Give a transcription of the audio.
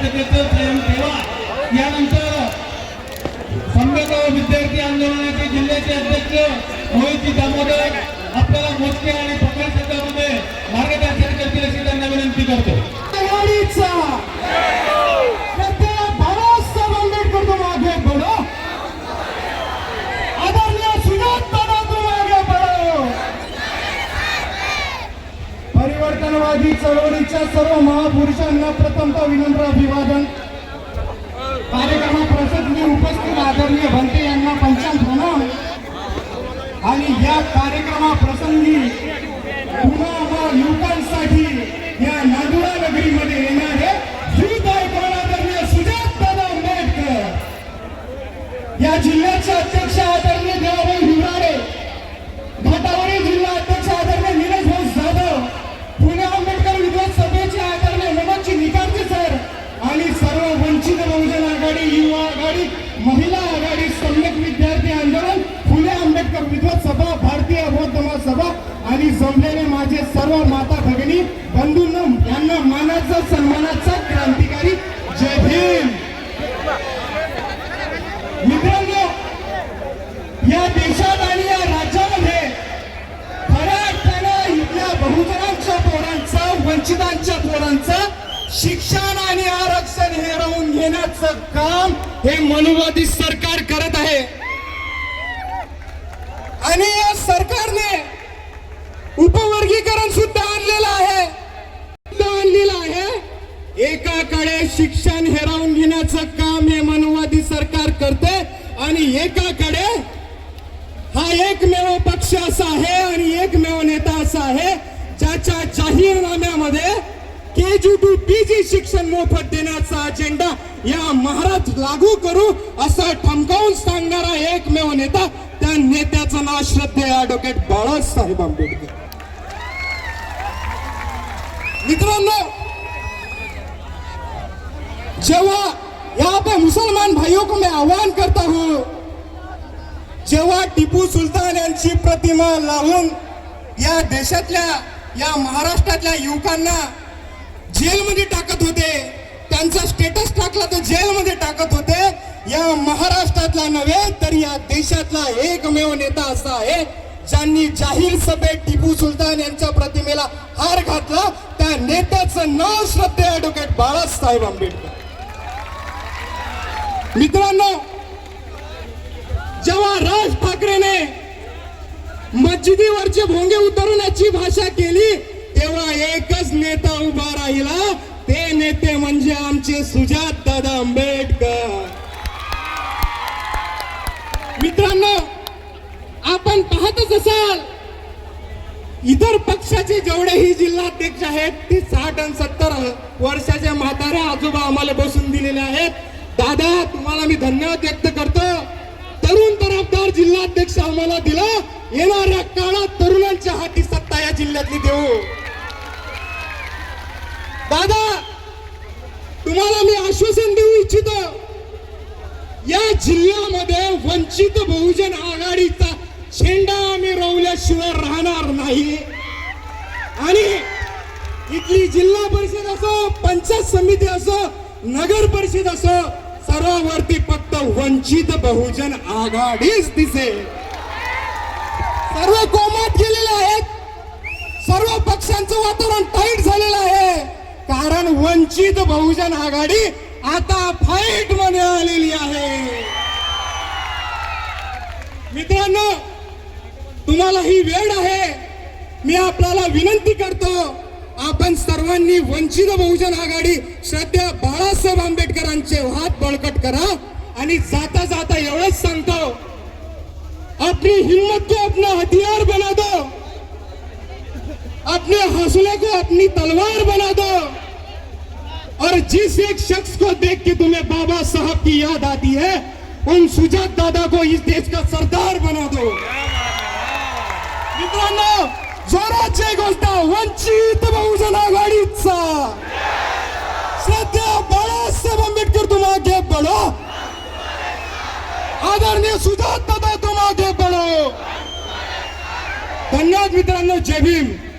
शांततेचं प्रेम ठेवा. यानंतर सम्यक विद्यार्थी आंदोलनाचे जिल्ह्याचे अध्यक्ष मोहितजी दामोदर आपल्याला मोजके आणि पकड क्षेत्रामध्ये मार्गदर्शन करतील अशी त्यांना विनंती करतो. परिवर्तनवादी चळवळीच्या सर्व महापुरुषांना प्रथमतः विनम्र अभिवादन. कार्यक्रमाप्रसंगी उपस्थित आदरणीय भंते यांना पंचांग प्रणाम. आणि या कार्यक्रमाप्रसंगी महिला आघाडी सम्यक विद्यार्थी आंदोलन फुले आंबेडकर विद्वत सभा भारतीय बौद्ध सभा आणि जमलेले माझे सर्व माता भगिनी बंधूंना यांना मानाचा सन्मानाचा घेण्याचं काम हे मनुवादी सरकार करत आहे. आणि या सरकारने उपवर्गीकरण सुद्धा आणलेलं आहे. आणलेलं आहे. एकाकडे शिक्षण हेरावून घेण्याचं काम हे मनुवादी सरकार करते आणि एकाकडे हा एकमेव पक्ष असा आहे आणि एकमेव नेता असा आहे ज्याच्या जाहीरनाम्यामध्ये के जी टू पी जी शिक्षण मोफत देण्याचा अजेंडा या महाराज लागू करू असं ठमकावून सांगणारा एकमेव नेता त्या नेत्याचं नाव श्रद्धेय ॲडव्होकेट बाळासाहेब आंबेडकर. मित्रांनो जेव्हा यहाँ पे मुसलमान भाइयों को मैं आवाहन करता हूं जेव्हा टिपू सुलतान यांची प्रतिमा लावून या देशातल्या या महाराष्ट्रातल्या युवकांना जेलमध्ये टाकत होते. त्यांचा स्टेटस टाकला तर जेलमध्ये टाकत होते. या महाराष्ट्रातला नव्हे तर या देशातला एकमेव नेता असा आहे ज्यांनी जाहीर सभेत टिपू सुलतान यांच्या प्रतिमेला हार घातला. त्या नेत्याचं नाव श्रद्धे ऍडव्होकेट बाळासाहेब आंबेडकर. मित्रांनो जेव्हा राज ठाकरेने मस्जिदीवरचे भोंगे उतरवण्याची भाषा केली नेता उभा राहिला. ते नेते म्हणजे आमचे सुजात दादा आंबेडकर. मित्रांनो आपण पाहतच असाल इतर पक्षाचे जेवढेही जिल्हाध्यक्ष आहेत ते साठ आणि सत्तर वर्षाच्या म्हाताऱ्या आजोबा आम्हाला बसून दिलेले आहेत. दादा तुम्हाला मी धन्यवाद व्यक्त करतो. तरुण तरफदार जिल्हाध्यक्ष आम्हाला दिला. येणाऱ्या काळात तरुणांच्या हाती सत्ता या जिल्ह्यातली देऊ. दादा तुम्हाला मी आश्वासन देऊ इच्छितो या जिल्ह्यामध्ये वंचित बहुजन आघाडीचा झेंडा आम्ही रोवल्याशिवाय राहणार नाही. आणि इथली जिल्हा परिषद असो पंचायत समिती असो नगर परिषद असो सर्वावरती फक्त वंचित बहुजन आघाडीच दिसेल. सर्व कोमात गेलेले आहेत. सर्व पक्षांचं वातावरण कारण वंचित बहुजन आघाडी आता फाईटमध्ये आलेली आहे. मित्रांनो तुम्हाला ही वेळ आहे. मी आपल्याला विनंती करतो आपण सर्वांनी वंचित बहुजन आघाडी श्रद्धा बाळासाहेब आंबेडकरांचे हात बळकट करा आणि जाता जाता एवढंच सांगतो अपनी हिम्मत को अपना हथियार बना दो अपने हौसले को अपनी तलवार बना दो. और जिस एक शख्स को देख के तुम्हें बाबा साहब की याद आती है उन सुजात दादा को इस देश का सरदार बना दो। मित्रांनो जोराची गोष्ट वंचित बहुजन आघाडीचा। सध्या बाळासाहेब आंबेडकर तुम्हाला आगे आदरणीय सुजात दादा तुम्हाला आगे धन्यवाद मित्रांनो जय भीम।